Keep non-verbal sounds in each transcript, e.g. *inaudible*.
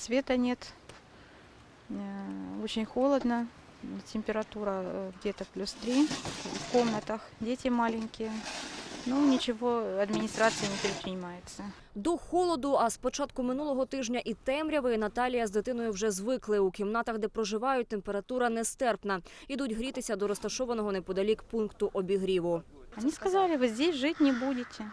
света нет, э, очень холодно, температура э, где-то плюс 3 в комнатах, дети маленькие. Ну, ничего администрация не предпринимается. До холоду, а з початку минулого тижня і темряви Наталія з дитиною вже звикли. У кімнатах, де проживають, температура нестерпна. Ідуть грітися до розташованого неподалік пункту обігріву. Они сказали, вы здесь жить не будете.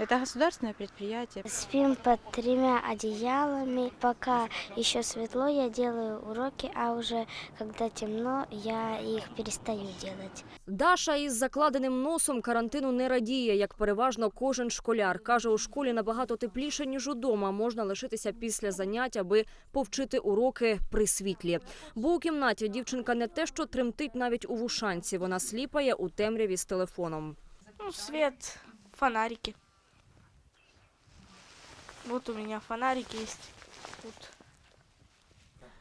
Это государственное предприятие. Спим под тремя одеялами. Пока еще светло, я делаю уроки, а уже когда темно, я их перестаю делать. Даша із закладеним носом карантину не радіє, як переважно кожен школяр. Каже, у школі набагато тепліше, ніж удома. Можна лишитися після занять, аби повчити уроки при світлі. Бо у кімнаті дівчинка не те, що тремтить навіть у вушанці. Вона сліпає у темряві з телефоном. Ну, свет, фонарики. Вот у меня фонарик есть. Тут.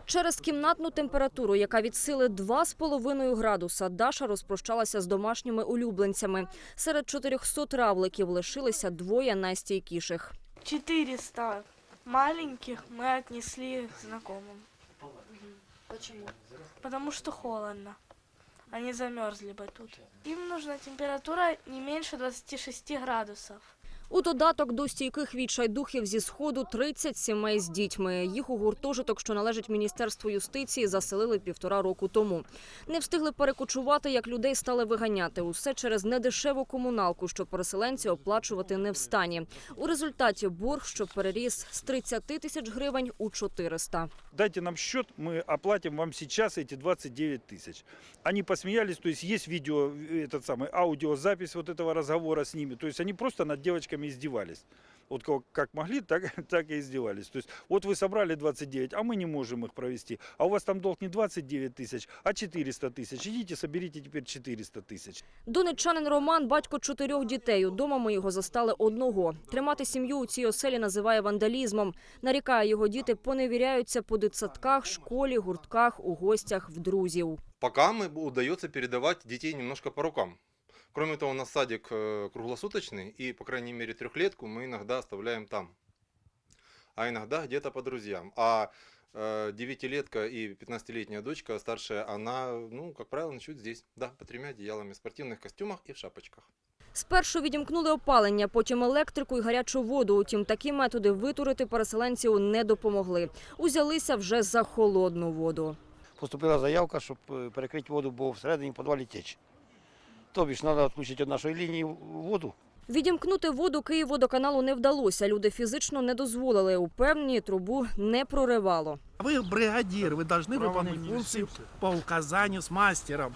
Через кімнатну температуру, яка від сили 2,5 градуса, Даша розпрощалася з домашніми улюбленцями. Серед 400 равликів лишилися двоє найстійкіших. 400 маленьких мы отнесли знакомым. Почему? Потому что холодно. Они замерзли бы тут. Им нужна температура не меньше 26 градусов. У додаток до стійких відчайдухів зі сходу 30 сімей з дітьми. Їх у гуртожиток, що належить міністерству юстиції, заселили півтора року тому. Не встигли перекочувати, як людей стали виганяти. Усе через недешеву комуналку, що переселенці оплачувати не в стані. У результаті борг, що переріс з 30 тисяч гривень у 400. Дайте нам счет, мы оплатим вам сейчас эти 29 тысяч. Они посмеялись, то есть есть видео, э, этот самый аудиозапись вот этого разговора с ними. То есть они просто над девочками издевались. Вот кого- как могли, так, *laughs* так и издевались. То есть вот вы собрали 29, а мы не можем их провести. А у вас там долг не 29 тысяч, а 400 тысяч. Идите, соберите теперь 400 тысяч. Донеччанин Роман – батько чотирьох дітей. Удома ми його застали одного. Тримати сім'ю у цій оселі називає вандалізмом. Нарікає, його діти поневіряються по дитсадках, школі, гуртках, у гостях, в друзів. Пока мы удается передавать детей немножко по рукам. Кроме того, у нас садик э, круглосуточный, и, по крайней мере, трехлетку мы иногда оставляем там, а иногда где-то по друзьям. А э, девятилетка и 15-летняя дочка старшая, она, ну, как правило, ночует здесь, да, по тремя одеялами, в спортивных костюмах и в шапочках. Спершу відімкнули опалення, потім електрику і гарячу воду. Утім, такі методи витурити переселенців не допомогли. Узялися вже за холодну воду. поступила заявка, щоб е, перекрити воду, бо всередині в підвалі теч. Тобі ж треба відключити від нашої лінії воду. Відімкнути воду Київводоканалу не вдалося. Люди фізично не дозволили. Упевнені, трубу не проривало. Вы бригадир, вы должны Право выполнять не функции несете. по указанию с мастером.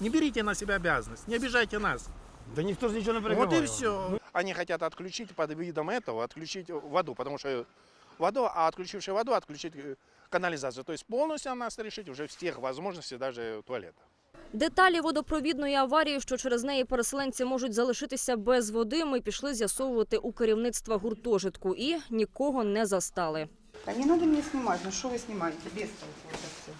Не берите на себя обязанность, не обижайте нас. Да ніхто ж нічого не Вот перекриває. и все. Они хотят отключить под видом этого, отключить воду, потому что воду, а отключивши воду, отключить э, канализацию. То есть полностью нас решить уже всех возможностей, даже туалета. Деталі водопровідної аварії, що через неї переселенці можуть залишитися без води, ми пішли з'ясовувати у керівництва гуртожитку і нікого не застали. Да не надо меня снимать, ну что вы снимаете, без толку это все.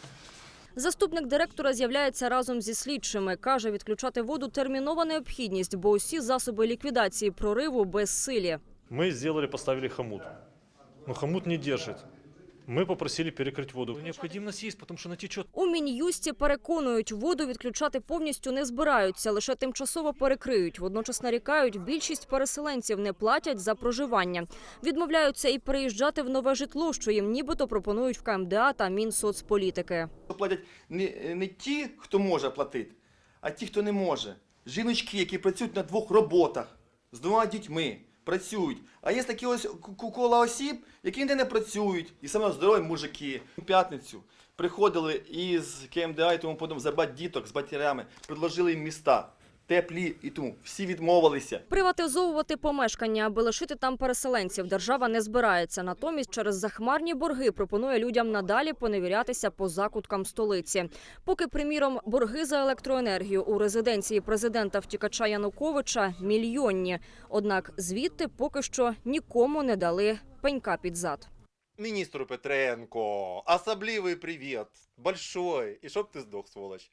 Заступник директора з'являється разом зі слідчими. Каже, відключати воду термінова необхідність, бо усі засоби ліквідації прориву безсилі. Мы сделали, поставили хомут. Но хомут не держит. Мы попросили перекрыть воду. Необходимость есть, потому что она течет. У мін'юсті переконують, воду відключати повністю не збираються, лише тимчасово перекриють. Водночас нарікають, більшість переселенців не платять за проживання. Відмовляються і переїжджати в нове житло, що їм нібито пропонують в КМДА та Мінсоцполітики. платять не, не ті, хто може платити, а ті, хто не може. Жіночки, які працюють на двох роботах з двома дітьми, працюють. А є такі ось кола осіб, які ніде не працюють. І саме здорові мужики. У п'ятницю приходили із КМДА і тому подобне забрати діток з батьками, предложили їм міста. Теплі і тому всі відмовилися. Приватизовувати помешкання, аби лишити там переселенців, держава не збирається. Натомість через захмарні борги пропонує людям надалі поневірятися по закуткам столиці. Поки, приміром, борги за електроенергію у резиденції президента втікача Януковича мільйонні. Однак звідти поки що нікому не дали пенька під зад. Министру Петренко, особливый привет, большой, и чтоб ты сдох, сволочь.